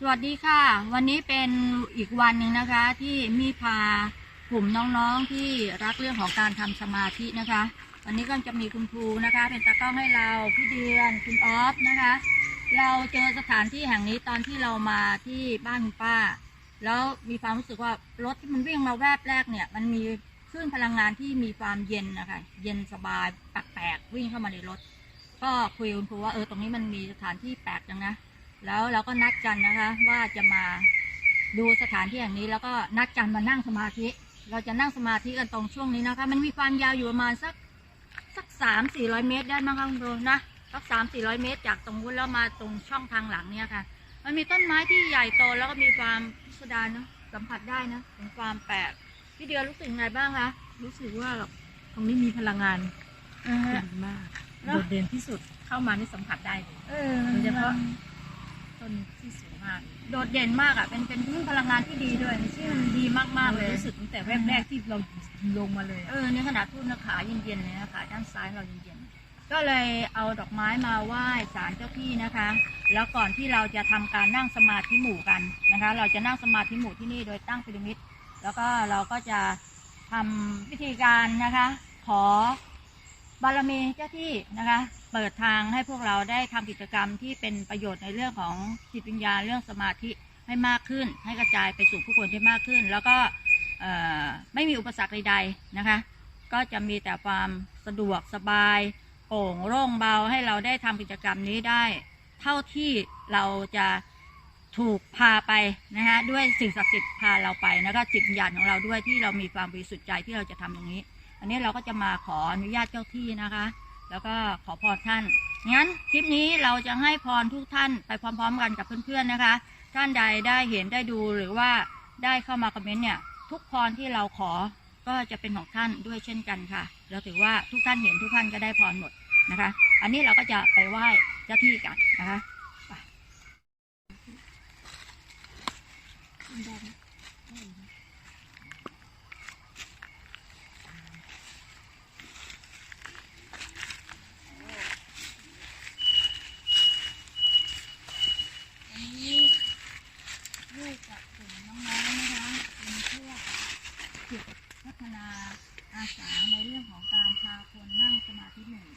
สวัสดีค่ะ วันนี้เป็นอีกวันหนึ่งนะคะที่มีพากลุ่มน้องๆที่รักเรื่องของการทำสมาธินะคะ วันนี้ก็จะมีคุณครูนะคะ เป็นตากล้องให้เราพี่เดือนคุณออฟนะคะ เราเจอสถานที่แห่งนี้ตอนที่เรามาที่บ้านคุณป้า แล้วมีความรู้สึกว่ารถที่มันวิ่งมาแวบแรกเนี่ย มันมีคลื่นพลังงานที่มีความเย็นนะคะ เย็นสบายแปลกๆวิ่งเข้ามาในรถ ก็คุยคุณครูว่าเออตรงนี้มันมีสถานที่แปลกจังนะ แล้วเราก็นัดกันนะคะ ว่าจะมาดูสถานที่อย่างนี้แล้วก็นัดกันมานั่งสมาธิ เราจะนั่งสมาธิกันตรงช่วงนี้นะคะ มันมีความยาวอยู่ประมาณสักสักสามสี่ร้อยเมตรได้มั้งคะคุณครูนะสักสามสี่ร้อยเมตร จากตรงนู้นแล้วมาตรงช่องทางหลังเนี่ยค่ะ มันมีต้นไม้ที่ใหญ่โตแล้วก็มีความพิสดารเนอะสัมผัสได้นะเป็นความแปลกพี่เดือนรู้สึกยังไงบ้างคะรู้สึกว่าตรงนี้มีพลังงานอ่าฮะดีมากเนอะโดดเด่นที่สุดเข้ามานี่สัมผัสได้เลยเออโดยเฉพาะ ต้นที่สูงมาก โดดเด่นมากอะ เป็นเป็นเรื่องพลังงานที่ดีด้วยที่มันดีมากๆเลยรู้สึกตั้งแต่แวบแรกที่เราลงมาเลยเออในขณะพูดนะขาเย็นๆเลยนะขาด้านซ้ายเราเย็นๆก็เลยเอาดอกไม้มาไหว้ศาลเจ้าที่นะคะ แล้วก่อนที่เราจะทำการนั่งสมาธิหมู่กันนะคะ เราจะนั่งสมาธิหมู่ที่นี่โดยตั้งพีระมิดแล้วก็เราก็จะทำวิธีการนะคะ ขอ บารมีเจ้าที่นะคะ เปิดทางให้พวกเราได้ทำกิจกรรมที่เป็นประโยชน์ในเรื่องของจิตวิญญาณเรื่องสมาธิให้มากขึ้น ให้กระจายไปสู่ผู้คนได้มากขึ้น แล้วก็ไม่มีอุปสรรคใดๆนะคะ ก็จะมีแต่ความสะดวกสบายโปร่งโล่งเบาให้เราได้ทำกิจกรรมนี้ได้ เท่าที่เราจะถูกพาไปนะคะด้วยสิ่งศักดิ์สิทธิ์พาเราไปแล้วก็จิตวิญญาณของเราด้วยที่เรามีความบริสุทธิ์ใจที่เราจะทำตรงนี้ อันนี้เราก็จะมาขออนุญาตเจ้าที่นะคะ แล้วก็ขอพรท่าน งั้นคลิปนี้เราจะให้พรทุกท่านไปพร้อม ๆ กันกับเพื่อนๆนะคะ ท่านใดได้เห็นได้ดูหรือว่าได้เข้ามาคอมเมนต์เนี่ย ทุกพรที่เราขอก็จะเป็นของท่านด้วยเช่นกันค่ะ เราถือว่าทุกท่านเห็นทุกท่านก็ได้พรหมดนะคะ อันนี้เราก็จะไปไหว้เจ้าที่กันนะคะไปอันนี้ลูกกับกลุ่มน้องๆนะคะเป็นเพื่อจิตพัฒนา อาสาในเรื่องของการพาคนนั่งสมาธิหมู่ง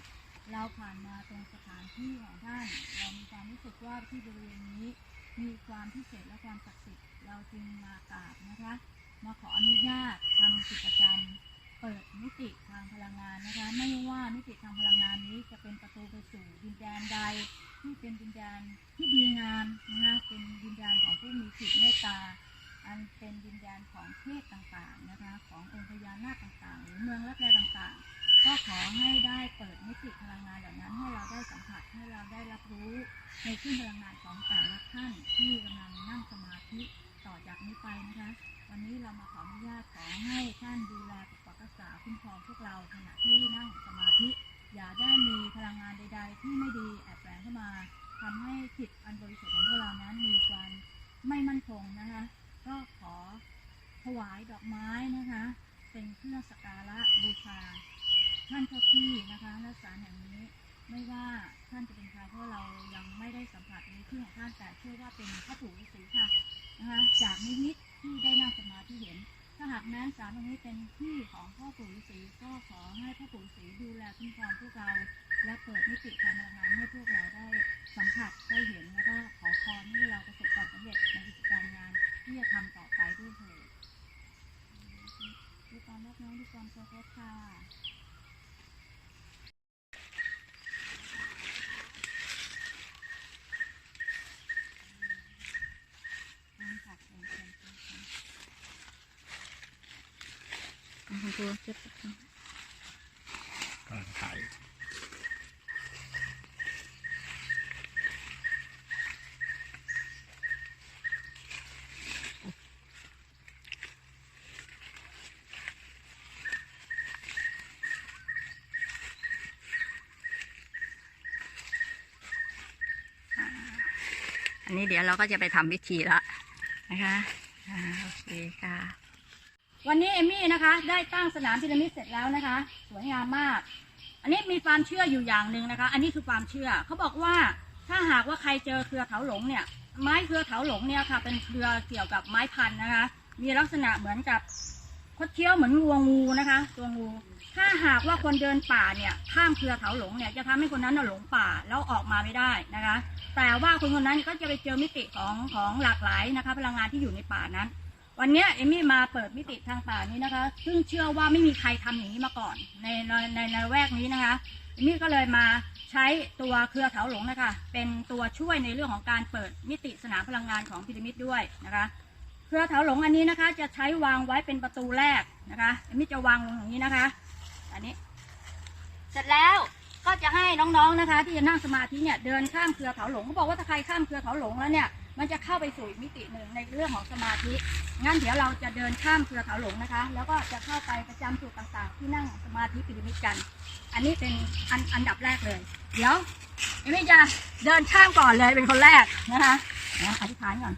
เราผ่านมาตรงสถานที่ของท่านเรามีความรู้สึกว่าที่บริเวณนี้ มีความพิเศษและความศักดิ์สิทธิ์เราจึงมากราบนะคะมาขออนุญาตทำกิจกรรมเปิดมิติทางพลังงานนะคะ ไม่ว่ามิติทางพลังงานนี้จะเป็นประตูไปสู่ดินแดนใด ที่เป็นดินแดนที่ดีงามนะคะเป็นดินแดนของผู้มีจิตเมตตา อันเป็นดินแดนของเทพต่างๆนะคะ ขององค์พญานาคต่างๆ เมืองรับแลต่างๆ ก็ขอให้ได้เปิดมิติพลังงานเหล่านั้น ให้เราได้สัมผัสให้เราได้รับรู้ในขึ้นพลังงานของแต่ละท่านที่กำลังนั่งสมาธิต่อจากนี้ไปนะคะ วันนี้เรามาขออนุญาตขอให้ท่านดูแลปกปักรักษาคุ้มครองพวกเราขณะที่นั่งสมาธิ อย่าได้มีพลังงานใด ๆ ที่ไม่ดีแอบแฝงเข้ามาทำให้จิตอันบริสุทธิ์ของพวกเรานั้นมีความไม่มั่นคงนะคะ ก็ขอถวายดอกไม้นะคะ เป็นเครื่องสักการะบูชาท่านเจ้าที่นะคะและศาลแห่งนี้ ไม่ว่าท่านจะเป็นใครเพราะเรายังไม่ได้สัมผัสในที่ของท่านแต่เชื่อว่าเป็นพระปู่ฤาษีค่ะนะคะจากนิมิตที่ได้นั่งสมาธิเห็น ถ้าหากแม้นศาลตรงนี้เป็นที่ของพ่อปู่ฤาษีก็ขอให้พ่อปู่ฤาษีดูแลคุ้มครองพวกเรา และเปิดมิติทางพลังงานให้พวกเราได้สัมผัสได้เห็นแล้วก็ขอพรให้เราประสบความสำเร็จในกิจการงานที่จะทำต่อไปด้วยเถิด ด้วยความรักน้องด้วยความเคารพค่ะน้ำผักเป็นคนเป็นคนอะคุณครูเจ็บปวดท้อง กำลังถ่าย อันนี้เดี๋ยวเราก็จะไปทำพิธีละนะคะโอเคค่ะ วันนี้เอมี่นะคะ ได้ตั้งสนามพีระมิดเสร็จแล้วนะคะ สวยงามมาก อันนี้มีความเชื่ออยู่อย่างหนึ่งนะคะ อันนี้คือความเชื่อเขาบอกว่าถ้าหากว่าใครเจอเครือเถาหลงเนี่ยไม้เครือเถาหลงเนี่ยค่ะ เป็นเครือเกี่ยวกับไม้พันธุ์นะคะ มีลักษณะเหมือนกับ คดเคี้ยวเหมือนงวงูนะคะตัวงู ถ้าหากว่าคนเดินป่าเนี่ยข้ามเครือเถาหลงเนี่ยจะทำให้คนนั้นหลงป่าแล้วออกมาไม่ได้นะคะ แต่ว่าคนคนนั้นก็จะไปเจอมิติของของหลากหลายนะคะ พลังงานที่อยู่ในป่านั้น วันนี้เอมี่มาเปิดมิติทางป่านี้นะคะ ซึ่งเชื่อว่าไม่มีใครทำอย่างนี้มาก่อนในในในในแวกนี้นะคะเอมี่ก็เลยมาใช้ตัวเครือเถาหลงนะคะ เป็นตัวช่วยในเรื่องของการเปิดมิติสนามพลังงานของพีระมิดด้วยนะคะ เครือเถาหลงอันนี้นะคะ จะใช้วางไว้เป็นประตูแรกนะคะเอมี่จะวางลงอย่างนี้นะคะ อันนี้ เสร็จแล้วก็จะให้น้องๆนะคะ ที่จะนั่งสมาธิเนี่ยเดินข้ามเครือเขาหลงเขาบอกว่าถ้าใครข้ามเครือเขาหลงแล้วเนี่ยมันจะเข้าไปสู่มิติหนึ่งในเรื่องของสมาธิ งั้นเดี๋ยวเราจะเดินข้ามเครือเขาหลงนะคะ แล้วก็จะเข้าไปประจำจุดต่างๆ ที่นั่งสมาธิปิรามิดกัน อันนี้เป็นอันอันดับแรกเลย เดี๋ยวเอมี่จะเดินข้ามก่อนเลยเป็นคนแรกนะคะนะอธิษฐานก่อน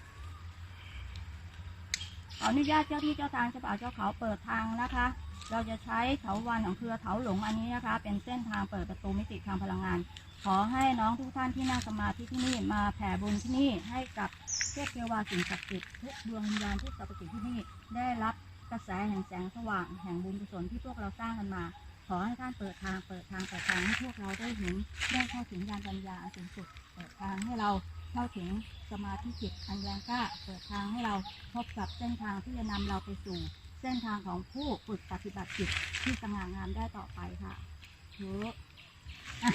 ขออนุญาตเจ้าที่เจ้าทางเจ้าป่าเจ้าเขาเปิดทางนะคะ เราจะใช้เถาวันของเครือเถาหลงอันนี้นะคะ เป็นเส้นทางเปิดประตูมิติทางพลังงาน ขอให้น้องทุกท่านที่นั่งสมาธิที่นี่มาแผ่บุญที่นี่ให้กับเทพเทวาสิ่งศักดิ์สิทธิ์ทุกดวงวิญญาณทุกสรรพสิ่งที่นี่ได้รับกระแสแห่งแสงสว่างแห่งบุญกุศลที่พวกเราสร้างกันมา ขอให้ท่านเปิดทางเปิดทางเปิดทางให้พวกเราได้เห็นได้เข้าถึงญาณปัญญานสูงสุดเปิดทางให้เราเข้าถึง สมาธิจิตอันแรงกล้าเปิดทางให้เราพบกับเส้นทางที่จะนำเราไปสู่ เส้นทางของผู้ฝึกปฏิบัติจิตที่สง่างามได้ต่อไปค่ะถือะ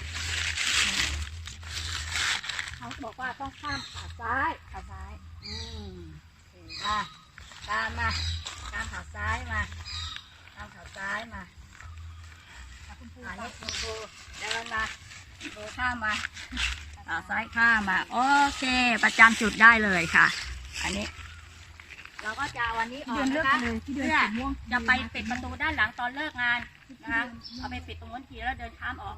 เขาบอกว่าต้องข้ามขาซ้ายขาซ้าย อืมโอเคอะตามมาตามขาซ้ายมาตามขาซ้ายมาคุณครูอันนี้คุณครูเดินมาครูข้ามมา ซ้ายข้ามมา โอเค ประจำจุดได้เลยค่ะ อันนี้ เราก็จะวันนี้ออกเดินเลือกนะคะเลยที่เดินพื่อสีม่วงจะไปปิดประตูด้านหลังตอนเลิกงานนะคะเอาไปปิดตรงนู้นทีแล้วเดินข้ามออก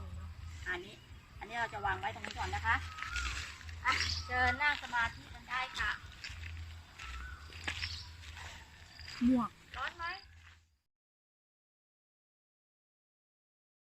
อันนี้ อันนี้เราจะวางไว้ตรงนี้ก่อนนะคะอะเดินนั่งสมาธิกันได้ค่ะม่วง